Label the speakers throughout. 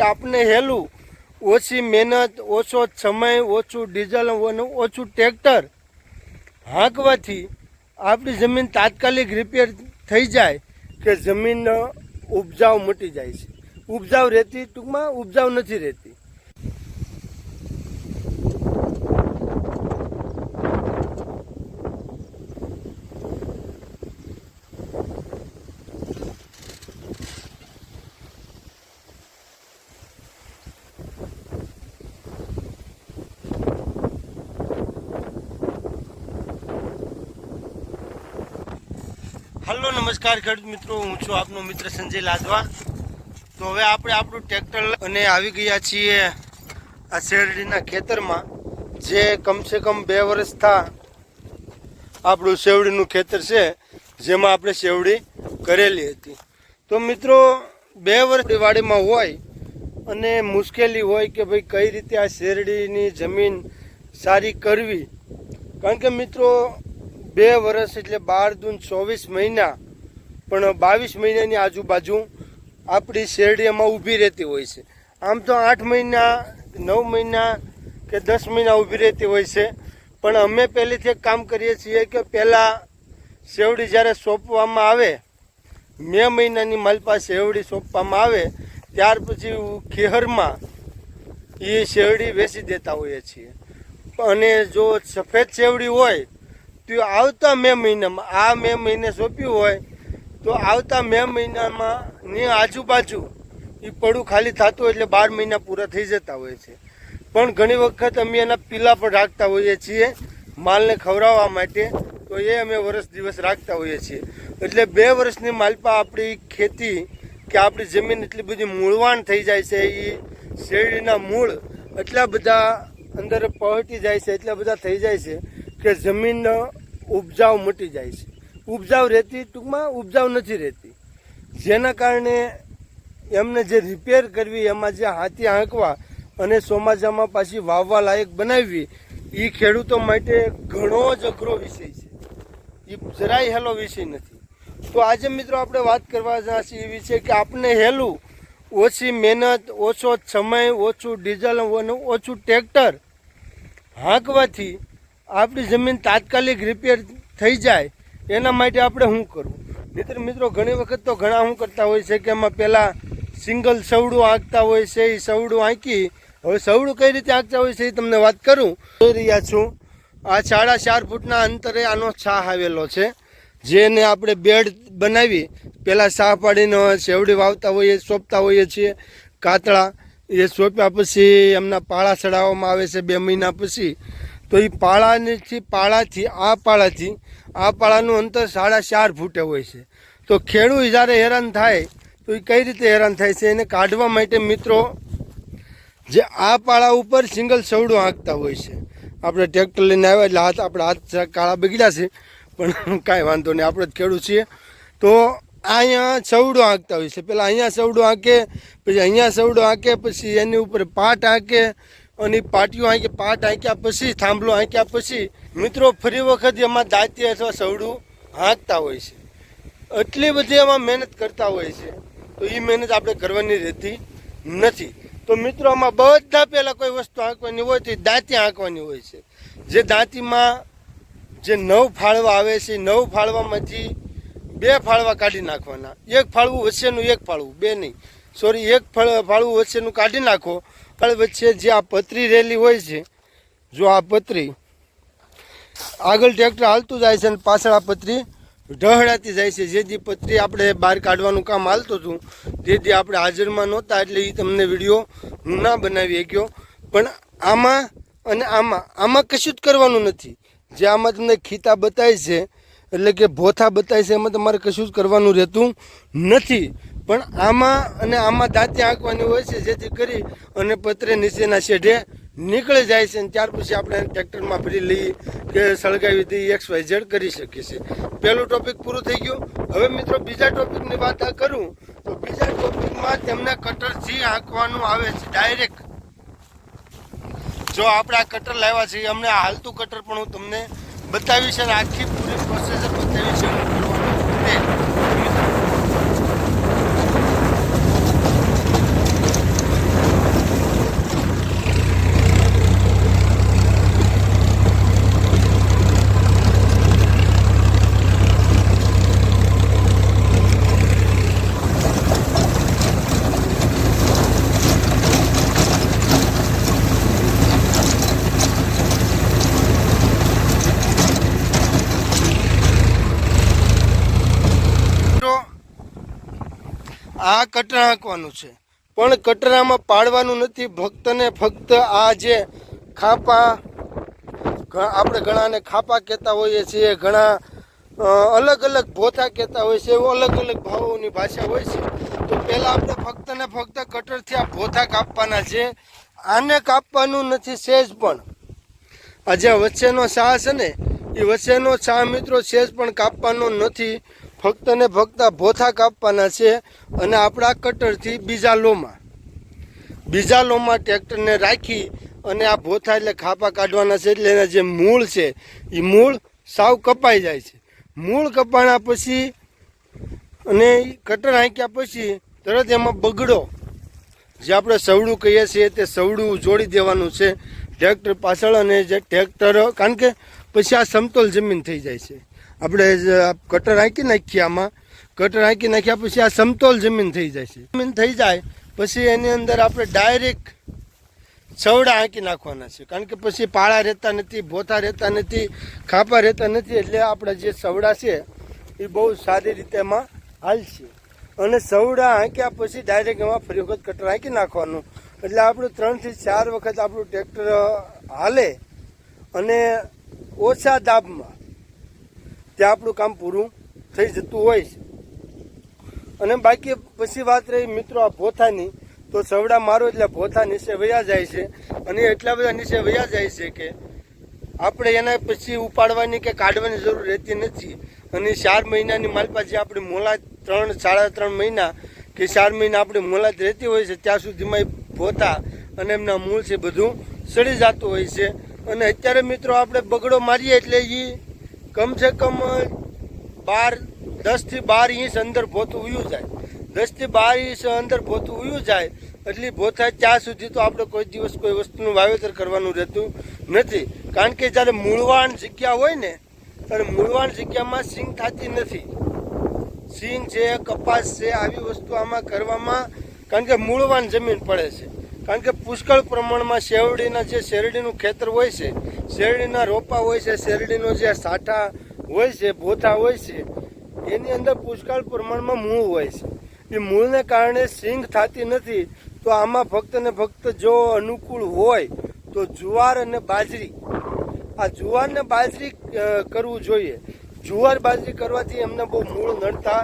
Speaker 1: આપને હેલું? ઓછી મહેનત, ઓછો સમય, ઓછું ડીઝલ અને ઓછું ટ્રેક્ટર? હાંકવાથી આપણી જમીન તાત્કાલિક રિપેર થઈ જાય કે જમીન ઉપજાવ મટી જાય છે. ઉપજાવ રહેતી ટૂંકમાં ઉપજાવ નથી રહેતી. હલો નમસ્કાર ખેડૂત મિત્રો. હું છું આપનો મિત્ર સંજય લાદવા તો હવે આપણે આપણું ટ્રેક્ટર અને આવી ગયા છીએ આ શેરડીના ખેતરમાં. જે કમસે કમ બે વર્ષ થા આપણું શેવડીનું ખેતર છે, જેમાં આપણે શેવડી કરેલી હતી. તો મિત્રો, બે વર્ષ વાડીમાં હોય અને મુશ્કેલી હોય કે ભાઈ કઈ રીતે આ શેરડીની જમીન સારી કરવી. કારણ કે મિત્રો બે વર્ષ એટલે બાર દૂન ચોવીસ મહિના, પણ બાવીસ મહિનાની આજુબાજુ આપણી શેરડી એમાં ઊભી રહેતી હોય છે. આમ તો આઠ મહિના, નવ મહિના કે દસ મહિના ઊભી રહેતી હોય છે. પણ અમે પહેલેથી એક કામ કરીએ છીએ કે પહેલાં શેવડી જ્યારે સોંપવામાં આવે, મે મહિનાની માલપા શેવડી સોંપવામાં આવે, ત્યાર પછી ખેહરમાં એ શેવડી વેચી દેતા હોઈએ છીએ. અને જો સફેદ શેવડી હોય તો આવતા મે મહિનામાં, આ મે મહિને સોંપ્યું હોય, તો આવતા મે મહિનામાં ની આજુબાજુ એ પડું ખાલી થતું હોય એટલે બાર મહિના પૂરા થઈ જતા હોય છે. પણ ઘણી વખત અમે એના પીલા પણ રાખતા હોઈએ છીએ, માલને ખવડાવવા માટે, તો એ અમે વર્ષ દિવસ રાખતા હોઈએ છીએ. એટલે બે વર્ષની માલપા આપણી ખેતી કે આપણી જમીન એટલી બધી મૂળવાણ થઈ જાય છે એ શેરડીના મૂળ એટલા બધા અંદર પહોંચી જાય છે, એટલા બધા થઈ જાય છે કે જમીન ઉપજાવ મટી જાય છે. ઉપજાવ રહેતી ટૂંકમાં ઉપજાવ નથી રહેતી. જેના કારણે એમને જે રિપેર કરવી, એમાં જે હાથી હાંકવા અને ચોમાસામાં પાછી વાવવા લાયક બનાવવી એ ખેડૂતો માટે ઘણો જ અઘરો વિષય છે. એ જરાય હેલો વિષય નથી. તો આજે મિત્રો આપણે વાત કરવા છીએ એ વિશે કે આપણે હેલું ઓછી મહેનત, ઓછો સમય, ઓછું ડીઝલ અને ઓછું ટ્રેક્ટર હાંકવાથી આપણી જમીન તાત્કાલિક રિપેર થઈ જાય, એના માટે આપણે શું કરવું? મિત્ર મિત્રો, ઘણી વખત તો ઘણા શું કરતા હોય છે કે એમાં પહેલાં સિંગલ સવડું આંકતા હોય છે એ સવડું આંકી, હવે સવડું કઈ રીતે આંકતા હોય છે એ તમને વાત કરું. જોઈ રહ્યા છું, આ સાડા ચાર ફૂટના અંતરે આનો છાહ આવેલો છે, જેને આપણે બેડ બનાવી, પહેલાં શાહ પાડીને સેવડી વાવતા હોઈએ, સોંપતા હોઈએ છીએ, કાતળા એ સોંપ્યા પછી એમના પાળા ચડાવવામાં આવે છે બે મહિના પછી. તો એ પાળાથી પાળાથી, આ પાળાથી, આ પાળાનું અંતર સાડા ચાર ફૂટે હોય છે. તો ખેડૂત જ્યારે હેરાન થાય, તો એ કઈ રીતે હેરાન થાય છે એને કાઢવા માટે મિત્રો જે આ પાળા ઉપર સિંગલ સવડું આંકતા હોય છે. આપણે ટ્રેક્ટર લઈને આવ્યા એટલે હાથ, આપણે હાથ કાળા બગડ્યા છે, પણ કાંઈ વાંધો નહીં, આપણે જ ખેડૂત છીએ. તો અહીંયા સવડું આંકતા હોય છે. પહેલાં અહીંયા સવડું આંકે પછી અહીંયા સવડું આંકે પછી એની ઉપર પાટ આંકે અને પાટીઓ આંકે, પાટ આંક્યા પછી, થાંભલો આંક્યા પછી, મિત્રો, ફરી વખત એમાં દાંતી અથવા સવડું હાંકતા હોય છે. એટલી બધી એમાં મહેનત કરતા હોય છે. તો એ મહેનત આપણે કરવાની રહેતી નથી. તો મિત્રો, આમાં બધા પહેલાં કોઈ વસ્તુ આંકવાની હોય તો એ દાંતી આંકવાની હોય છે. જે દાંતીમાં જે નવ ફાળવા આવે છે નવ ફાળવામાંથી બે ફાળવા કાઢી નાખવાના. એક ફાળવું વચ્ચેનું, એક ફાળવું. બે નહીં. સોરી એક ફાળવું વચ્ચેનું કાઢી નાખો. ફળ વચ્ચે જે આ પતરી રેલી હોય છે, જો આ પતરી આગળ ટ્રેક્ટર હાલતું જાય છે અને પાછળ આ પતરી ઢહડાતી જાય છે. જેથી પતરી આપણે બહાર કાઢવાનું કામ હાલતું હતું તેથી આપણે હાજરમાં નહોતા એટલે એ તમને વીડિયો હું ના બનાવી શક્યો. પણ આમાં અને આમાં આમાં કશું જ કરવાનું નથી. જે આમાં તમને ખીતા બતાવે છે, એટલે કે ભોથા બતાવે છે, એમાં તમારે કશું જ કરવાનું રહેતું નથી. પણ આમાં અને આમાં દાંતી આંકવાની હોય છે, જેથી કરી અને પતરે નીચેના શેઢે નીકળી જાય છે અને ત્યાર પછી આપણે ટ્રેક્ટરમાં ભરી લઈ કે સળગાવી દઈએ એક્સ વાય ઝેડ કરી શકીએ છીએ. પહેલું ટોપિક પૂરું થઈ ગયું. હવે મિત્રો બીજા ટોપિકની વાત આ કરું, તો બીજા ટોપિકમાં તેમને કટરથી આંકવાનું આવે છે, ડાયરેક્ટ. જો આપણે આ કટર લાવ્યા છીએ, અમને હાલતું કટર પણ હું તમને બતાવીશ અને આખી પૂરી પ્રોસેસ બતાવીશ શું કરવાનું તે. આ કટરા હાંકવાનું છે. પણ કટરામાં પાડવાનું નથી, ભક્તને ફક્ત આ જે ખાપા આપણે ઘણાને ખાપા કહેતા હોઈએ છીએ, ઘણા અલગ અલગ ભોથા કહેતા હોય છે, એવો અલગ અલગ ભાવોની ભાષા હોય છે. તો પહેલાં આપણે ફક્ત ને ફક્ત કટરથી આ ભોથા કાપવાના છે. આને કાપવાનું નથી સેજ પણ. આ જે વચ્ચેનો શાહ છે ને, એ વચ્ચેનો શાહ મિત્રો સેજ પણ કાપવાનો નથી. ફક્ત ને ફક્ત ભોથા કાપવાના છે અને આપણા કટરથી બીજા લોમાં. બીજા લોમાં ટ્રેક્ટરને રાખી અને આ ભોથા એટલે ખાપા કાઢવાના છે એટલે એના જે મૂળ છે એ મૂળ સાવ કપાઈ જાય છે. મૂળ કપાણા પછી અને કટર હાંક્યા પછી તરત એમાં બગડો. જે આપણે સવડું કહીએ છીએ તે સવડું જોડી દેવાનું છે ટ્રેક્ટર પાછળ અને જે ટ્રેક્ટર, કારણ કે પછી આ સમતોલ જમીન થઈ જાય છે. આપણે કટર હાંકી નાખીએ આમાં. કટર હાંકી નાખ્યા પછી આ સમતોલ જમીન થઈ જાય છે. જમીન થઈ જાય, પછી એની અંદર આપણે ડાયરેક્ટ સવડા હાંકી નાખવાના છે. કારણ કે પછી પાળા રહેતા નથી, ભોથા રહેતા નથી, ખાપા રહેતા નથી, એટલે આપણા જે સવડા છે, એ બહુ સારી રીતે એમાં હાલશે અને સવડા હાંક્યા પછી ડાયરેક્ટ એમાં ફરી વખત કટર હાંકી નાખવાનું. એટલે આપણું ત્રણથી ચાર વખત આપણું ટ્રેક્ટર હાલે અને ઓછા દાબમાં ત્યાં આપણું કામ પૂરું થઈ જતું હોય છે. અને બાકી પછી વાત રહી, મિત્રો, આ ભોથાની. તો સવડા મારો એટલે ભોથા નીચે વયા જાય છે. અને એટલા બધા નીચે વયા જાય છે કે આપણે એના પછી ઉપાડવાની કે કાઢવાની જરૂર રહેતી નથી. અને ચાર મહિનાની માલપા જે આપણી મોલાત ત્રણ, સાડા ત્રણ મહિના કે ચાર મહિના આપણી મોલાત રહેતી હોય છે, ત્યાં સુધીમાં ભોતા અને એમના મૂળ છે બધું સડી જતું હોય છે. અને અત્યારે, મિત્રો, આપણે બગડો મારીએ એટલે એ કમસે કમ બાર, દસથી બાર ઇંચ અંદર ભોતું ઉયું જાય. દસથી બાર ઇંચ અંદર ભોતું ઉયું જાય, એટલી ભોથા ત્યાં સુધી તો આપણે કોઈ દિવસ કોઈ વસ્તુનું વાવેતર કરવાનું રહેતું નથી. કારણ કે જ્યારે મૂળવાણ જગ્યા હોય ને, ત્યારે મૂળવાણ જગ્યામાં સિંગ થતી નથી. સિંગ છે, કપાસ છે, આવી વસ્તુ આમાં કરવામાં, કારણ કે મૂળવાન જમીન પડે છે. કારણ કે પુષ્કળ પ્રમાણમાં શેરડીના જે શેરડીનું ખેતર હોય છે, શેરડીના રોપા હોય છે, શેરડીનો જે સાઠા હોય છે, ભોથા હોય છે, એની અંદર પુષ્કળ પ્રમાણમાં મૂળ હોય છે. એ મૂળને કારણે સિંગ થતી નથી, તો આમાં ફક્ત ને ફક્ત જો અનુકૂળ હોય, તો જુવાર અને બાજરી. આ જુવાર ને બાજરી કરવું જોઈએ. જુવાર બાજરી કરવાથી એમને બહુ મૂળ નડતા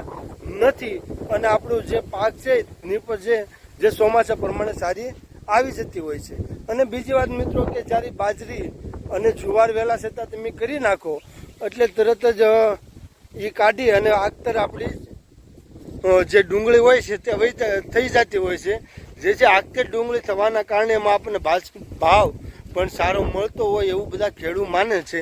Speaker 1: નથી. અને આપણું જે પાક છે એની છે જે ચોમાસા પ્રમાણે સારી આવી જતી હોય છે. અને બીજી વાત મિત્રો કે જ્યારે બાજરી અને જુવાર વહેલા છતાં તમે કરી નાખો, એટલે તરત જ એ કાઢી અને આગતર આપણી જે ડુંગળી હોય છે તે વહી થઈ જતી હોય છે. જે જે આગતર ડુંગળી થવાના કારણે એમાં આપણને ભાવ પણ સારો મળતો હોય એવું બધા ખેડૂત માને છે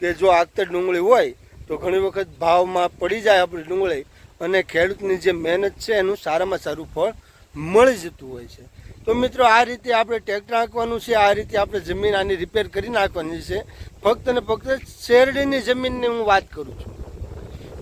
Speaker 1: કે જો આગતર ડુંગળી હોય, તો ઘણી વખત ભાવમાં પડી જાય આપણી ડુંગળી અને ખેડૂતની જે મહેનત છે એનું સારામાં સારું ફળ મળી જતું હોય છે. તો મિત્રો, આ રીતે આપણે ટ્રેક્ટર હાંકવાનું છે, આ રીતે આપણે જમીન આની રિપેર કરી નાખવાની છે. ફક્ત ને ફક્ત શેરડીની જમીનની હું વાત કરું છું.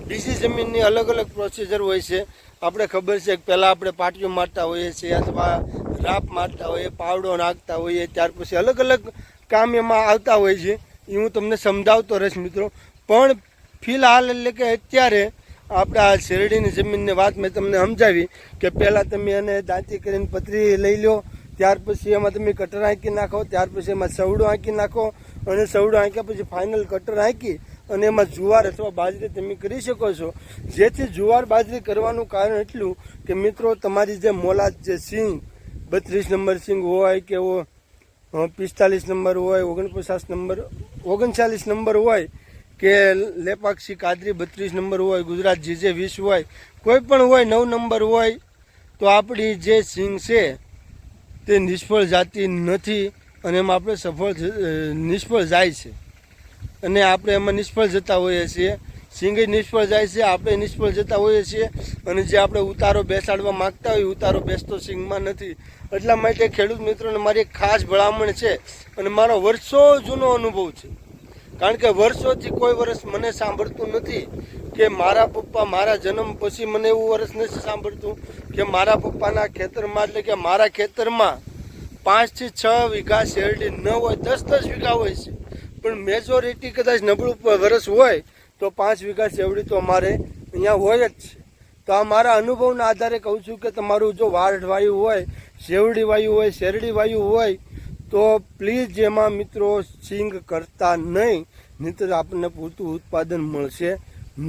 Speaker 1: બીજી જમીનની અલગ અલગ પ્રોસિજર હોય છે. આપણે ખબર છે કે પહેલાં આપણે પાટિયું મારતા હોઈએ છીએ અથવા રાપ મારતા હોઈએ, પાવડો નાખતા હોઈએ, ત્યાર પછી અલગ અલગ કામ એમાં આવતા હોય છે. એ હું તમને સમજાવતો રહીશ મિત્રો. પણ ફિલહાલ એટલે કે અત્યારે આપણે આ શેરડીની જમીનની વાત મેં તમને સમજાવી કે પહેલાં તમે એને દાંતી કરીને પતરી લઈ લો ત્યાર પછી એમાં તમે કટર આંકી નાખો, ત્યાર પછી એમાં સવડું આંકી નાખો, અને સવડું આંક્યા પછી ફાઇનલ કટર આંકી અને એમાં જુવાર અથવા બાજરી તમે કરી શકો છો. જેથી જુવાર બાજરી કરવાનું કારણ એટલું કે મિત્રો, તમારી જે મોલાદ જે સિંગ બત્રીસ નંબર સિંગ હોય કે પિસ્તાલીસ નંબર હોય, ઓગણપચાસ નંબર, ઓગણચાલીસ નંબર હોય કે લેપાક્ષી કાદરી બત્રીસ નંબર હોય, ગુજરાત જે જે વીસ હોય, કોઈ પણ હોય, નવ નંબર હોય, તો આપણી જે સિંગ છે, તે નિષ્ફળ જાતી નથી અને એમાં આપણે સફળ નિષ્ફળ જાય છે. અને આપણે એમાં નિષ્ફળ જતા હોઈએ છીએ. સિંગે નિષ્ફળ જાય છે, આપણે નિષ્ફળ જતા હોઈએ છીએ. અને જે આપણે ઉતારો બેસાડવા માંગતા હોય ઉતારો બેસતો સિંગમાં નથી. એટલા માટે ખેડૂત મિત્રોને મારી એક ખાસ ભલામણ છે અને મારો વર્ષો જૂનો અનુભવ છે. કારણ કે વર્ષોથી કોઈ વર્ષ મને સાંભળતું નથી કે મારા પપ્પા મારા જન્મ પછી મને એવું વર્ષ નથી સાંભળતું કે મારા પપ્પાના ખેતરમાં, એટલે કે મારા ખેતરમાં પાંચથી છ વીઘા શેરડી, ન હોય, દસ દસ વીઘા હોય છે. પણ મેજોરિટી કદાચ નબળું વર્ષ હોય તો પાંચ વીઘા શેરડી તો અમારે અહીંયા હોય જ છે. તો આ મારા અનુભવના આધારે કહું છું કે તમારું જો વાડ વાયુ હોય શેવડી વાયુ હોય, શેરડી વાયુ હોય તો પ્લીઝ એમાં મિત્રો સિંગ કરતા નહીં, નહીંતર આપણને પૂરતું ઉત્પાદન મળશે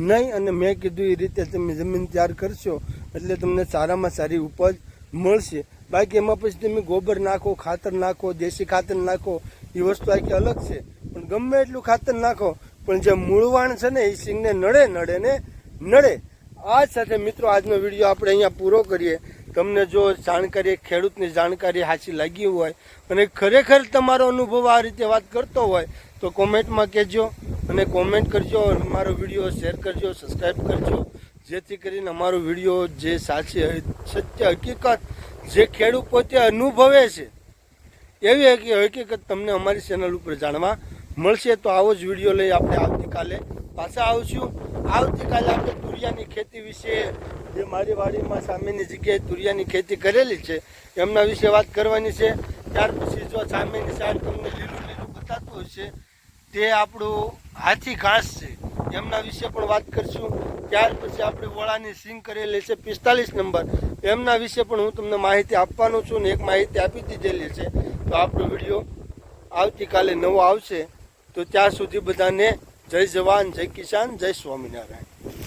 Speaker 1: નહીં. અને મેં કીધું એ રીતે તમે જમીન તૈયાર કરશો, એટલે તમને સારામાં સારી ઉપજ મળશે. બાકી એમાં પછી તમે ગોબર નાખો, ખાતર નાખો, દેશી ખાતર નાખો, એ વસ્તુ આખી અલગ છે. પણ ગમે એટલું ખાતર નાખો, પણ જે મૂળવાણ છે ને, એ સિંગને નડે નડે ને નડે. આ સાથે મિત્રો આજનો વીડિયો આપણે અહીંયા પૂરો કરીએ. તમને જો જાણકારી, ખેડૂતની જાણકારી હાચી લાગી હોય અને ખરેખર તમારો અનુભવ આ રીતે વાત કરતો હોય, તો કોમેન્ટમાં કહેજો અને કોમેન્ટ કરજો મારો વીડિયો શેર કરજો સબસ્ક્રાઈબ કરજો. જેથી કરીને અમારો વીડિયો જે સાચી સત્ય હકીકત જે ખેડૂત પોતે અનુભવે છે, એવી હકી- હકીકત તમને અમારી ચેનલ ઉપર જાણવા મળશે. તો આવો જ વીડિયો લઈ આપણે આવતીકાલે પાછા આવશું. આવતીકાલે આપણે તુરિયાની ખેતી વિશે જે મારી વાડીમાં સામેની જગ્યાએ તુરિયાની ખેતી કરેલી છે, એમના વિશે વાત કરવાની છે. ત્યાર પછી જો સામેની સાઈડ તમને લીલું લીલું બતાતું હશે તે આપણું હાથી ઘાસ છે, એમના વિશે પણ વાત કરશું. ત્યાર પછી આપણે વોળાની સિંગ કરેલી છે, પિસ્તાલીસ નંબર. એમના વિશે પણ હું તમને માહિતી આપવાનો છું ને એક માહિતી આપી દીધેલી છે. તો આપણો વીડિયો આવતીકાલે નવો આવશે. તો ત્યાં સુધી બધાને જય જવાન, જય કિસાન, જય સ્વામિનારાયણ.